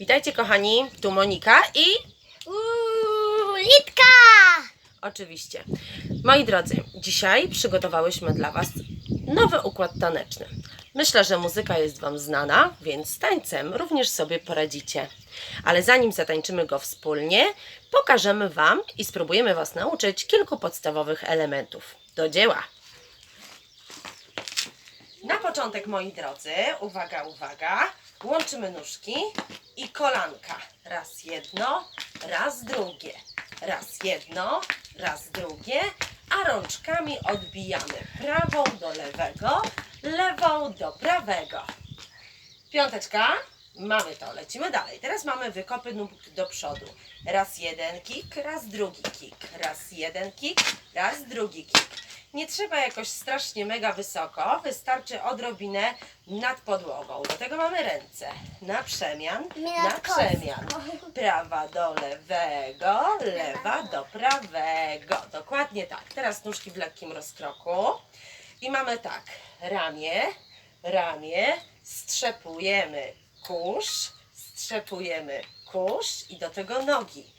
Witajcie kochani, tu Monika i Uuu, Litka! oczywiście. Moi drodzy, dzisiaj przygotowałyśmy dla Was nowy układ taneczny. Myślę, że muzyka jest Wam znana, więc z tańcem również sobie poradzicie. Ale zanim zatańczymy go wspólnie, pokażemy Wam i spróbujemy Was nauczyć kilku podstawowych elementów. Do dzieła! Na początek, moi drodzy, uwaga, uwaga, łączymy nóżki i kolanka. Raz jedno, raz drugie. Raz jedno, raz drugie, a rączkami odbijamy prawą do lewego, lewą do prawego. Piąteczka, mamy to, lecimy dalej. Teraz mamy wykopy nóg do przodu. Raz jeden kick, raz drugi kick. Raz jeden kick, raz drugi kick. Nie trzeba jakoś strasznie mega wysoko, wystarczy odrobinę nad podłogą. Do tego mamy ręce. Na przemian, na przemian. Prawa do lewego, lewa do prawego. Dokładnie tak. Teraz nóżki w lekkim rozkroku. I mamy tak, ramię, ramię, strzepujemy kurz, strzepujemy kurz i do tego nogi.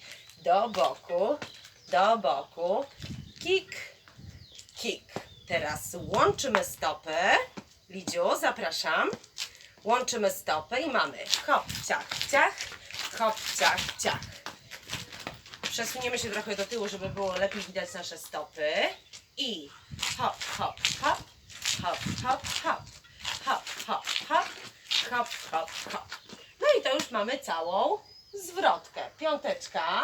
Do boku, do boku, kik. Teraz łączymy stopy. Lidziu, zapraszam. Łączymy stopy i mamy hop, ciach, ciach, hop, ciach, ciach. Przesuniemy się trochę do tyłu, żeby było lepiej widać nasze stopy. I hop, hop, hop, hop, hop, hop, hop, hop, hop, hop, hop, hop. No i to już mamy całą zwrotkę. Piąteczka.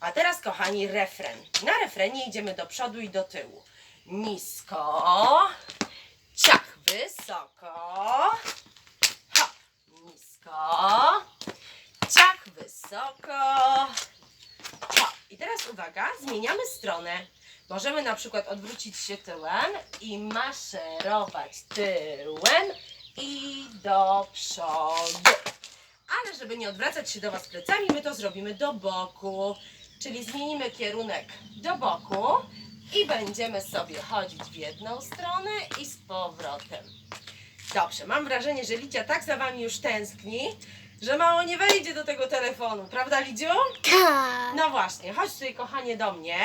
A teraz, kochani, refren. Na refrenie idziemy do przodu i do tyłu. Nisko, ciach, wysoko, hop, nisko, ciach, wysoko, hop. I teraz uwaga, zmieniamy stronę. Możemy na przykład odwrócić się tyłem i maszerować tyłem i do przodu. Ale żeby nie odwracać się do Was plecami, my to zrobimy do boku. Czyli zmienimy kierunek do boku i będziemy sobie chodzić w jedną stronę i z powrotem. Dobrze, mam wrażenie, że Lidia tak za Wami już tęskni, że mało nie wejdzie do tego telefonu, prawda Lidziu? Tak. No właśnie, chodź tutaj kochanie do mnie,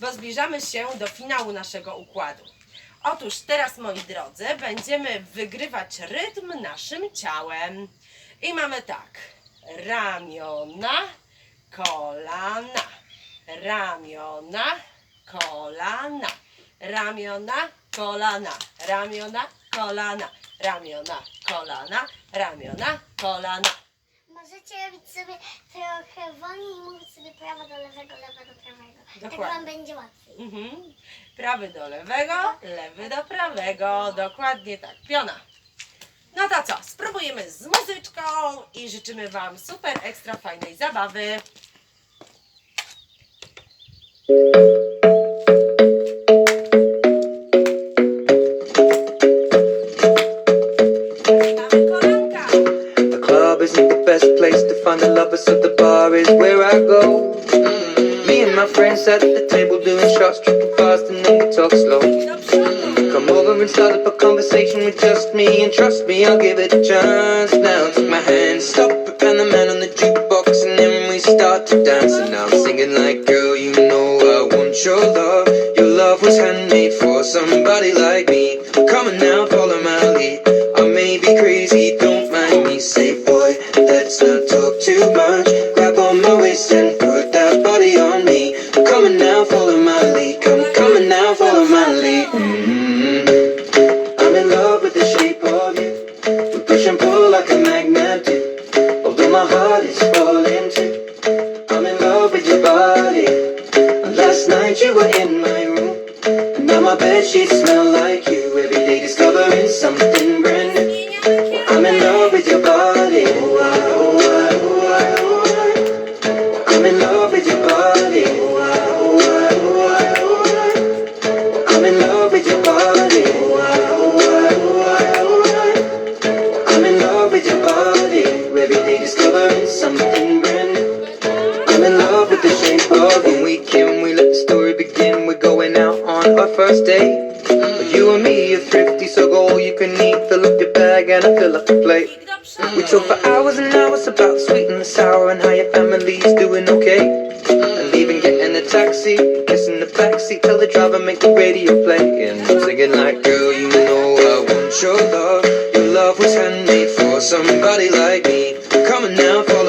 bo zbliżamy się do finału naszego układu. Otóż teraz, moi drodzy, będziemy wygrywać rytm naszym ciałem. I mamy tak, ramiona, kolana, ramiona, kolana, ramiona, kolana, ramiona, kolana, ramiona, kolana, ramiona, kolana. Możecie robić sobie trochę wolniej i mówić sobie prawo do lewego, lewo do prawego. Tak Dokładnie. wam będzie łatwiej. Mhm. Prawy do lewego, lewy do prawego. Dokładnie tak. Piona. No to co? Spróbujemy z muzyczką i życzymy Wam super ekstra fajnej zabawy. Sat at the table doing shots, tripping fast, and then we talk slow. Come over and start up a conversation with just me, and trust me, I'll give it a chance. Now take my hand, stop and the man on the jukebox, and then we start to dance. And I'm singing like, girl, you know I want your love. Your love was handmade for somebody like me. Come on now, bed sheets smell like you. Every day discovering something brand new. I'm in love with your body. Ah, ooh, ah, ooh, ah, ooh, ah. I'm in love with your body. Ooh, ah, ooh, ah. I'm in love with your body. Ooh, ah, ooh, ah. I'm in love with your body. Every day discovering something brand new. I'm in love with the shape of. Weekend, we let first date. But you and me are thrifty, so go all you can eat. Fill up your bag and I fill up the plate. We talk for hours and hours about sweet and sour and how your family's doing okay. And even getting a taxi, kissing the backseat, tell the driver make the radio play. And I'm singing like, girl, you know I want your love. Your love was handmade for somebody like me. Come on now, follow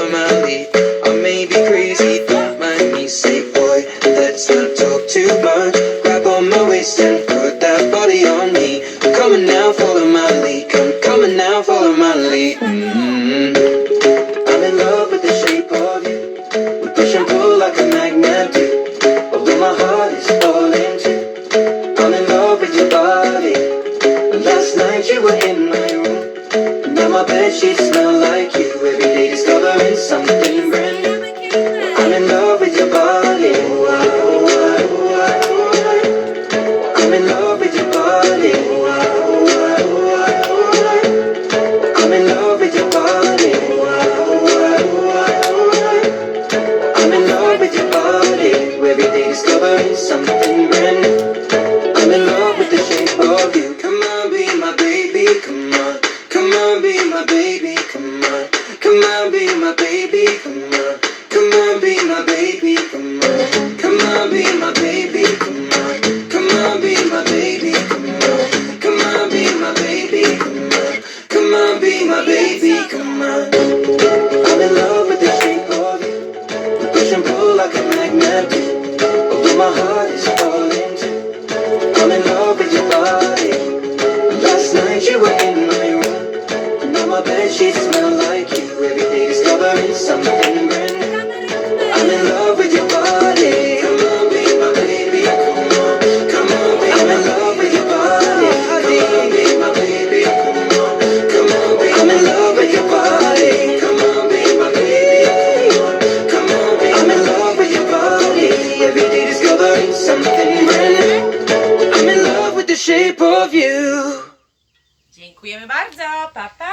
my bed sheets smell like you. Every day discovering something bed sheets smell like you. Every day discovering something brand new. I'm in love with your body. Come on, be my baby. Come on, come on, I'm in love with your body. Come on, be my baby. Come on, come on, I'm in love with your body. Come on, be my baby. Come on, come on, I'm in love with your body. Every day discovering something brand new. I'm in love with the shape of you. Dziękujemy bardzo. Pa, pa.